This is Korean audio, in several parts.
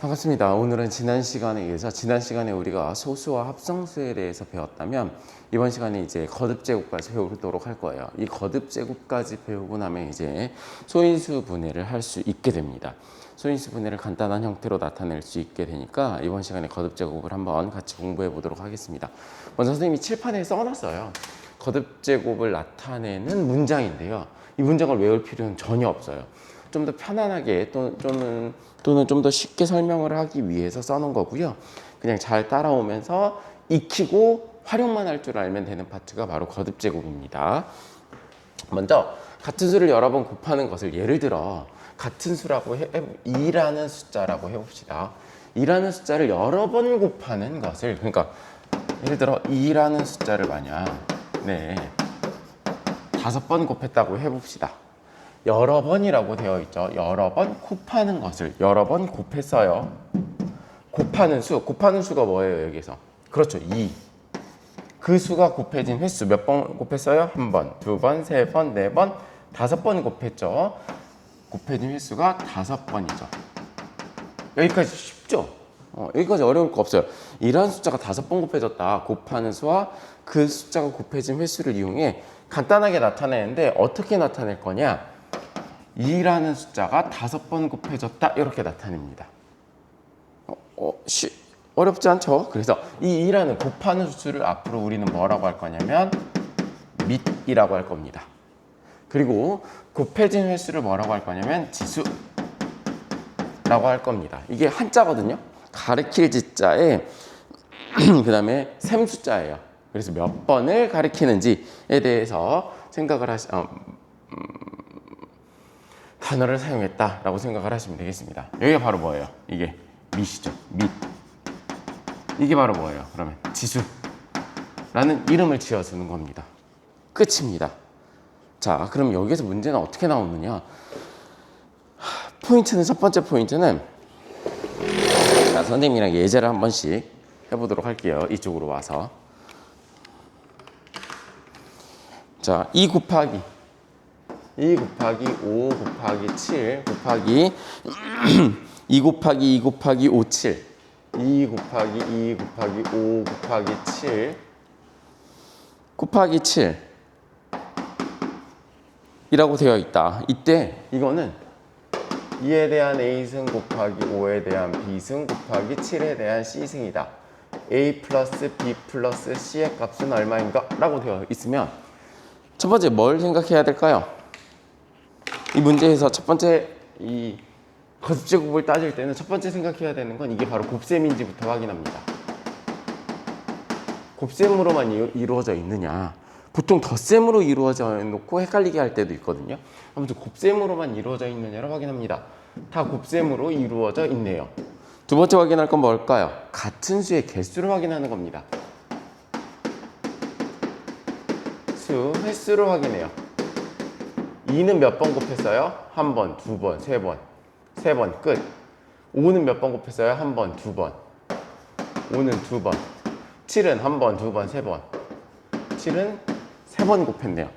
반갑습니다. 오늘은 지난 시간에 이어서 지난 시간에 우리가 소수와 합성수에 대해서 배웠다면 이번 시간에 이제 거듭 제곱까지 배우도록 할 거예요. 이 거듭 제곱까지 배우고 나면 이제 소인수 분해를 할 수 있게 됩니다. 소인수 분해를 간단한 형태로 나타낼 수 있게 되니까 이번 시간에 거듭 제곱을 한번 같이 공부해 보도록 하겠습니다. 먼저 선생님이 칠판에 써놨어요. 거듭 제곱을 나타내는 문장인데요. 이 문장을 외울 필요는 전혀 없어요. 좀 더 편안하게 또, 또는 또는 좀 더 쉽게 설명을 하기 위해서 써놓은 거고요. 그냥 잘 따라오면서 익히고 활용만 할 줄 알면 되는 파트가 바로 거듭 제곱입니다. 먼저 같은 수를 여러 번 곱하는 것을 예를 들어 같은 수라고 해, 2라는 숫자라고 해봅시다. 2라는 숫자를 여러 번 곱하는 것을 그러니까 예를 들어 2라는 숫자를 만약 네 다섯 번 곱했다고 해봅시다. 여러 번이라고 되어 있죠. 여러 번 곱하는 것을 여러 번 곱했어요. 곱하는 수, 곱하는 수가 뭐예요, 여기서? 그렇죠, 2. 그 수가 곱해진 횟수 몇 번 곱했어요? 한 번, 두 번, 세 번, 네 번, 다섯 번 곱했죠. 곱해진 횟수가 다섯 번이죠. 여기까지 쉽죠? 어, 여기까지 어려울 거 없어요. 이런 숫자가 다섯 번 곱해졌다. 곱하는 수와 그 숫자가 곱해진 횟수를 이용해 간단하게 나타내는데 어떻게 나타낼 거냐? 2라는 숫자가 다섯 번 곱해졌다. 이렇게 나타냅니다. 어, 어, 쉬, 어렵지 않죠? 그래서 이 2라는 곱하는 수를 앞으로 우리는 뭐라고 할 거냐면 밑이라고 할 겁니다. 그리고 곱해진 횟수를 뭐라고 할 거냐면 지수 라고 할 겁니다. 이게 한자거든요. 가르칠 지자에 그 다음에 셈 숫자예요. 그래서 몇 번을 가리키는지에 대해서 생각을 하시, 어, 음, 단어를 사용했다라고 생각을 하시면 되겠습니다. 여기가 바로 뭐예요? 이게 밑이죠. 밑. 이게 바로 뭐예요? 그러면 지수라는 이름을 지어주는 겁니다. 끝입니다. 자, 그럼 여기서 문제는 어떻게 나오느냐? 포인트는 첫 번째 포인트는 자, 선생님이랑 예제를 한 번씩 해보도록 할게요. 이쪽으로 와서 자, 2 곱하기 2 곱하기 5 곱하기 7 곱하기 2 곱하기 2 곱하기 5 7 2 곱하기 2 곱하기 5 곱하기 7 곱하기 7 이라고 되어 있다. 이때 이거는 2에 대한 A승 곱하기 5에 대한 B승 곱하기 7에 대한 C승이다. A 플러스 B 플러스 C의 값은 얼마인가? 라고 되어 있으면 첫 번째 뭘 생각해야 될까요? 이 문제에서 첫 번째 이 거듭제곱을 따질 때는 첫 번째 생각해야 되는 건 이게 바로 곱셈인지부터 확인합니다. 곱셈으로만 이- 이루어져 있느냐? 보통 덧셈으로 이루어져 놓고 헷갈리게 할 때도 있거든요. 아무튼 곱셈으로만 이루어져 있느냐를 확인합니다. 다 곱셈으로 이루어져 있네요. 두 번째 확인할 건 뭘까요? 같은 수의 개수를 확인하는 겁니다. 수, 횟수를 확인해요. 2는 몇 번 곱했어요? 한 번, 두 번, 세 번. 세 번, 끝. 5는 몇 번 곱했어요? 한 번, 두 번. 5는 두 번. 7은 한 번, 두 번, 세 번. 7은 세 번 곱했네요.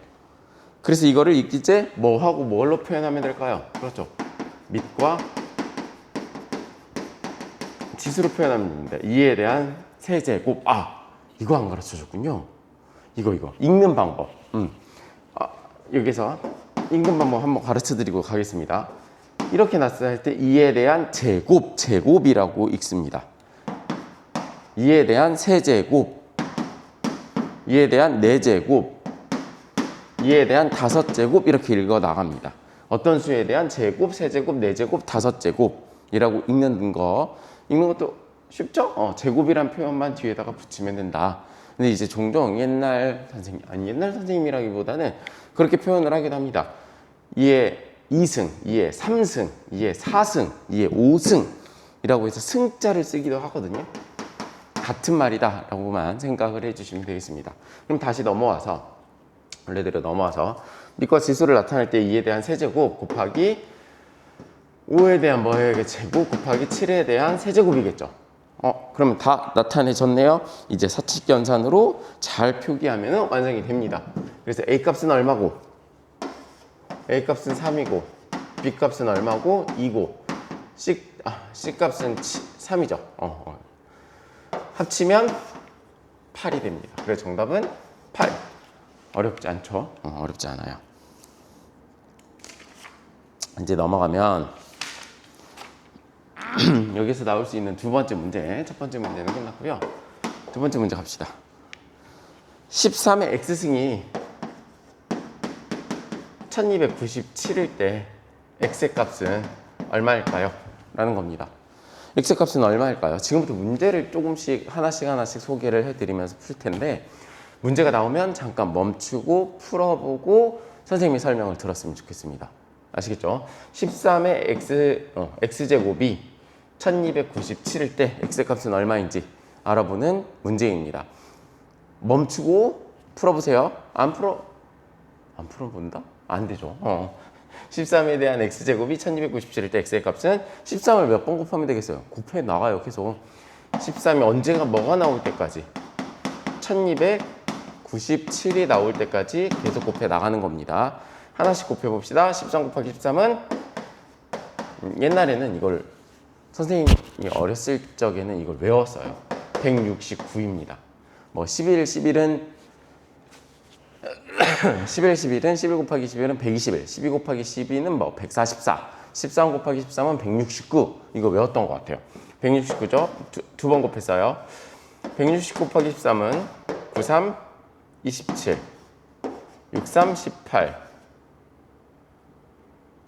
그래서 이거를 이제 뭐 하고 뭘로 표현하면 될까요? 그렇죠. 밑과 지수로 표현하면 됩니다. 2에 대한 세제곱. 아, 이거 안 가르쳐 줬군요. 이거 이거 읽는 방법. 음. 아, 여기서 읽는 방법 한번 가르쳐 드리고 가겠습니다. 이렇게 났을 때 2에 대한 제곱, 제곱이라고 읽습니다. 2에 대한 세제곱, 2에 대한 네제곱, 2에 대한 다섯 제곱 이렇게 읽어 나갑니다. 어떤 수에 대한 제곱, 세제곱, 네제곱, 다섯 제곱이라고 읽는 거 읽는 것도 쉽죠? 어, 제곱이란 표현만 뒤에다가 붙이면 된다. 근데 이제 종종 옛날 선생님 아니 옛날 선생님이라기보다는 그렇게 표현을 하기도 합니다. 2에 2승, 2에 3승, 2에 4승, 2에 5승 이라고 해서 승자를 쓰기도 하거든요. 같은 말이다 라고만 생각을 해주시면 되겠습니다. 그럼 다시 넘어와서 원래대로 넘어와서 밑과 지수를 나타낼 때 2에 대한 세제곱 곱하기 5에 대한 뭐예요? 제곱 곱하기 7에 대한 세제곱이겠죠. 어, 그러면 다 나타내졌네요. 이제 사칙 연산으로 잘 표기하면 완성이 됩니다. 그래서 A 값은 얼마고? A 값은 3이고 B 값은 얼마고? 2고 C 아, C 값은 3이죠. 어, 어. 합치면 8이 됩니다. 그래서 정답은 8. 어렵지 않죠? 어, 어렵지 않아요. 이제 넘어가면 여기서 나올 수 있는 두 번째 문제, 첫 번째 문제는 끝났고요. 두 번째 문제 갑시다. 13의 x승이 1297일 때 x의 값은 얼마일까요? 라는 겁니다. x의 값은 얼마일까요? 지금부터 문제를 조금씩 하나씩 하나씩 소개를 해드리면서 풀 텐데 문제가 나오면 잠깐 멈추고 풀어보고 선생님이 설명을 들었으면 좋겠습니다. 아시겠죠? 13의 x, 어, x제곱이 1297일 때 x의 값은 얼마인지 알아보는 문제입니다. 멈추고 풀어보세요. 안 풀어, 안 풀어본다? 안 되죠. 어. 13에 대한 x제곱이 1297일 때 x의 값은 13을 몇 번 곱하면 되겠어요? 곱해 나가요, 계속. 13이 언제가 뭐가 나올 때까지? 1297이 나올 때까지 계속 곱해 나가는 겁니다. 하나씩 곱해 봅시다. 13 곱하기 13은 음, 옛날에는 이걸 선생님이 어렸을 적에는 이걸 외웠어요. 169입니다. 뭐 11, 11은 11, 11은 11 곱하기 11은 121, 12 곱하기 12는 뭐 144, 13 곱하기 13은 169 이거 외웠던 것 같아요. 169죠? 두 번 곱했어요. 160 곱하기 13은 93, 27, 63, 18,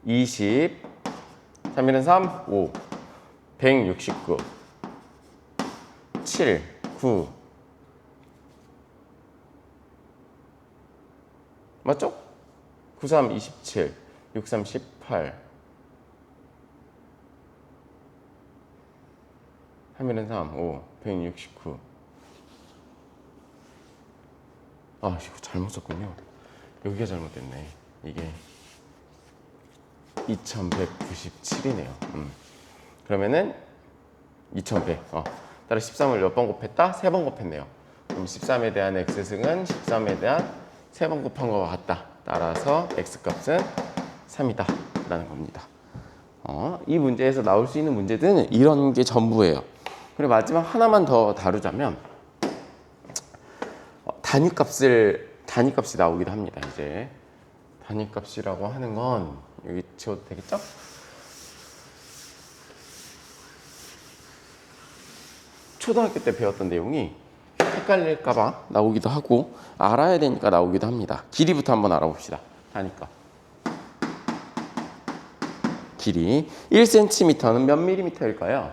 20, 3일은 3, 5, 169, 7, 9, 맞죠? 93, 27, 63, 18 3일은 3, 5, 169 아, 이거 잘못 썼군요. 여기가 잘못됐네. 이게 2197이네요. 음. 그러면은 2100 어. 따라 13을 몇 번 곱했다? 3번 곱했네요 그럼 13에 대한 x승은 13에 대한 3번 곱한 것과 같다. 따라서 x값은 3이다. 라는 겁니다. 어, 이 문제에서 나올 수 있는 문제들은 이런 게 전부예요. 그리고 마지막 하나만 더 다루자면 어, 단위값을 단위값이 나오기도 합니다. 이제 단위값이라고 하는 건 여기 지워도 되겠죠? 초등학교 때 배웠던 내용이 헷갈릴까봐 나오기도 하고 알아야 되니까 나오기도 합니다. 길이부터 한번 알아봅시다. 하니까 길이 1cm는 몇 mm일까요?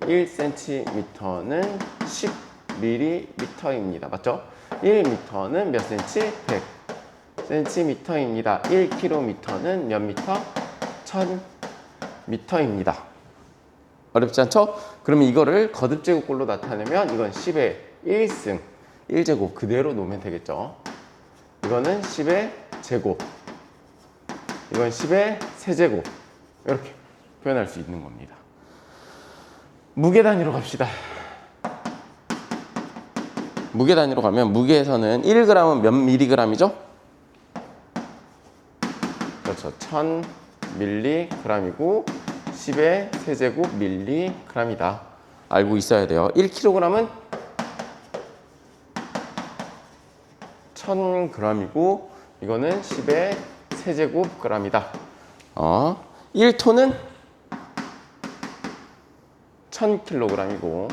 1cm는 10mm입니다. 맞죠? 1m는 몇 cm? 100 cm입니다. 1km는 몇 미터? 1000m입니다. 어렵지 않죠? 그러면 이거를 거듭제곱꼴로 나타내면 이건 10의 1승 1제곱 그대로 놓으면 되겠죠. 이거는 10의 제곱 이건 10의 세제곱 이렇게 표현할 수 있는 겁니다. 무게 단위로 갑시다. 무게 단위로 가면 무게에서는 1g은 몇 미리그램이죠? 그렇죠. 1000mg이고 10의 세제곱 밀리그램이다. 알고 있어야 돼요. 1kg은 1000g이고 이거는 10의 세제곱 g이다. 어, 1톤은 1000kg이고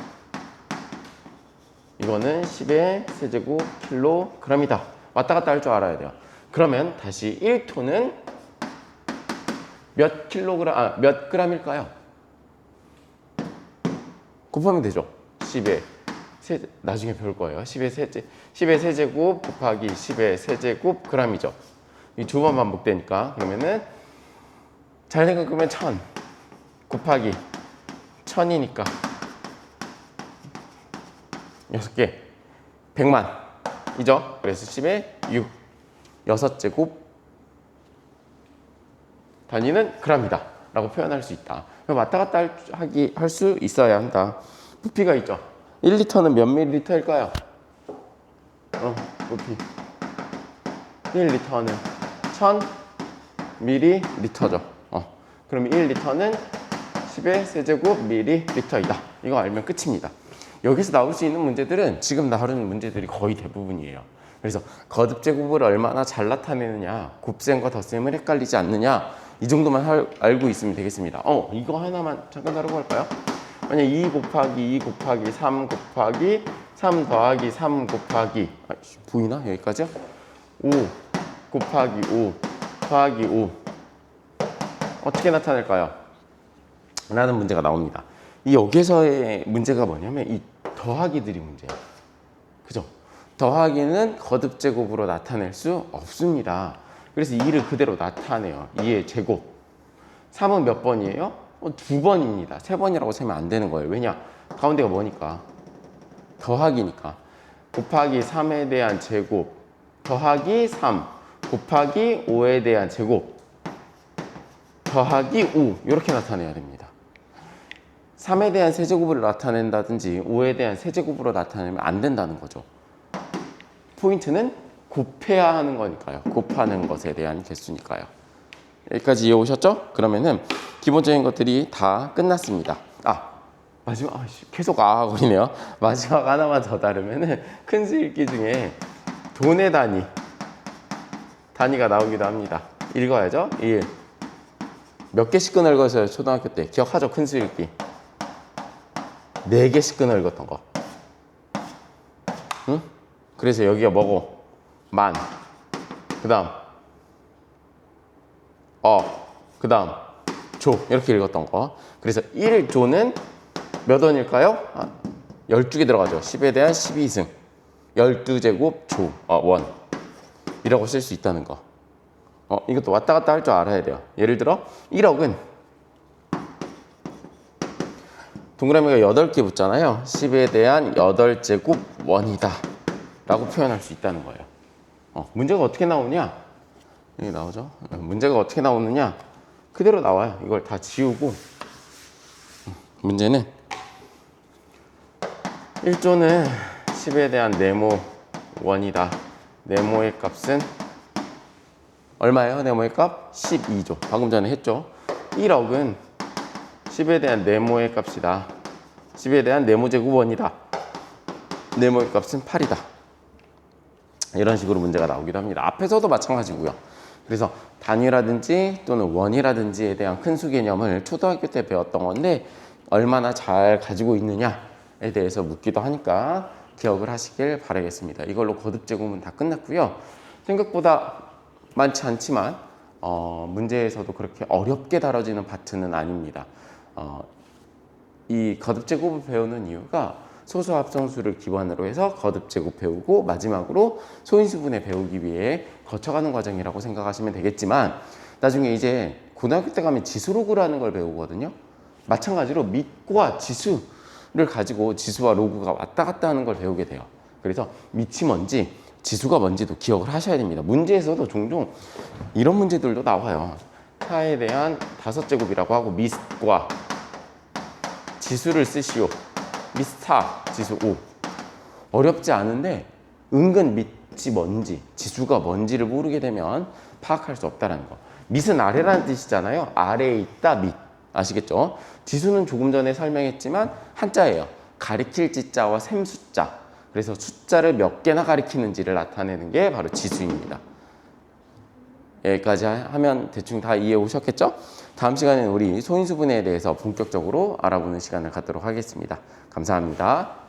이거는 10의 세제곱 킬로그램이다. 왔다 갔다 할 줄 알아야 돼요. 그러면 다시 1톤은 몇 킬로그램, 아, 몇 그램일까요? 곱하면 되죠. 10의 세, 나중에 배울 거예요. 10의 세제, 10의 세제곱 곱하기 10의 세제곱 그램이죠. 이 두 번 반복되니까. 그러면은 잘 생각하면 1000 곱하기 1000이니까 6개 100만 이죠? 그래서 10의 6 6제곱 단위는 그람이다 라고 표현할 수 있다. 왔다 갔다 할, 하기, 할 수 있어야 한다. 부피가 있죠. 1리터는 몇 밀리리터일까요? 어, 부피. 1리터는 1000 밀리리터죠. 어, 그럼 1리터는 10의 세제곱 밀리리터이다. 이거 알면 끝입니다. 여기서 나올 수 있는 문제들은 지금 나오는 문제들이 거의 대부분이에요. 그래서 거듭 제곱을 얼마나 잘 나타내느냐, 곱셈과 덧셈을 헷갈리지 않느냐, 이 정도만 할- 알고 있으면 되겠습니다. 어, 이거 하나만 잠깐 다루고 할까요? 만약 2 곱하기 2 곱하기 3 곱하기 3 더하기 3 곱하기 아, 씨, 보이나 여기까지요? 5 곱하기 5 더하기 5 어떻게 나타낼까요? 라는 문제가 나옵니다. 이 여기서의 문제가 뭐냐면 이 더하기들이 문제예요. 그죠? 더하기는 거듭 제곱으로 나타낼 수 없습니다. 그래서 2를 그대로 나타내요. 2의 제곱. 3은 몇 번이에요? 어, 두 번입니다. 세 번이라고 세면 안 되는 거예요. 왜냐? 가운데가 뭐니까? 더하기니까. 곱하기 3에 대한 제곱. 더하기 3. 곱하기 5에 대한 제곱. 더하기 5. 이렇게 나타내야 됩니다. 3에 대한 세제곱을 나타낸다든지 5에 대한 세제곱으로 나타내면 안 된다는 거죠. 포인트는 곱해야 하는 거니까요. 곱하는 것에 대한 개수니까요. 여기까지 이해 오셨죠? 그러면은 기본적인 것들이 다 끝났습니다. 아 마지막 아, 씨, 계속 아 거리네요. 마지막 하나만 더 다르면은 큰 수 읽기 중에 돈의 단위 단위가 나오기도 합니다. 읽어야죠. 1. 몇 개씩 끊어 읽었어요 초등학교 때 기억하죠? 큰 수 읽기. 네 개씩 끊어 읽었던 거. 응? 그래서 여기가 뭐고? 만. 그 다음 어. 그 다음 조 이렇게 읽었던 거. 그래서 1조는 몇 원일까요? 아, 12개 들어가죠. 10에 대한 12승. 12제곱 조, 어, 원. 이라고 쓸 수 있다는 거. 어, 이것도 왔다 갔다 할 줄 알아야 돼요. 예를 들어 1억은 동그라미가 8개 붙잖아요. 10에 대한 8제곱 원이다. 라고 표현할 수 있다는 거예요. 어, 문제가 어떻게 나오냐? 여기 나오죠? 어, 문제가 어떻게 나오느냐? 그대로 나와요. 이걸 다 지우고. 음, 문제는 1조는 10에 대한 네모 원이다. 네모의 값은 얼마예요? 네모의 값? 12조. 방금 전에 했죠. 1억은 10에 대한 네모의 값이다. 10에 대한 네모 제곱 원이다. 네모의 값은 8이다. 이런 식으로 문제가 나오기도 합니다. 앞에서도 마찬가지고요. 그래서 단위라든지 또는 원이라든지에 대한 큰 수 개념을 초등학교 때 배웠던 건데 얼마나 잘 가지고 있느냐에 대해서 묻기도 하니까 기억을 하시길 바라겠습니다. 이걸로 거듭 제곱은 다 끝났고요. 생각보다 많지 않지만 어, 문제에서도 그렇게 어렵게 다뤄지는 파트는 아닙니다. 어, 이 거듭 제곱을 배우는 이유가 소수 합성수를 기반으로 해서 거듭 제곱 배우고 마지막으로 소인수분해 배우기 위해 거쳐가는 과정이라고 생각하시면 되겠지만 나중에 이제 고등학교 때 가면 지수로그라는 걸 배우거든요. 마찬가지로 밑과 지수를 가지고 지수와 로그가 왔다 갔다 하는 걸 배우게 돼요. 그래서 밑이 뭔지 지수가 뭔지도 기억을 하셔야 됩니다. 문제에서도 종종 이런 문제들도 나와요. 타에 대한 다섯 제곱이라고 하고 밑과 지수를 쓰시오. 미스타 지수 5. 어렵지 않은데 은근 밑이 뭔지, 지수가 뭔지를 모르게 되면 파악할 수 없다는 거. 밑은 아래라는 뜻이잖아요. 아래에 있다 밑. 아시겠죠? 지수는 조금 전에 설명했지만 한자예요. 가리킬 지자와 셈 숫자. 그래서 숫자를 몇 개나 가리키는지를 나타내는 게 바로 지수입니다. 여기까지 하면 대충 다 이해 오셨겠죠? 다음 시간에는 우리 소인수분해에 대해서 본격적으로 알아보는 시간을 갖도록 하겠습니다. 감사합니다.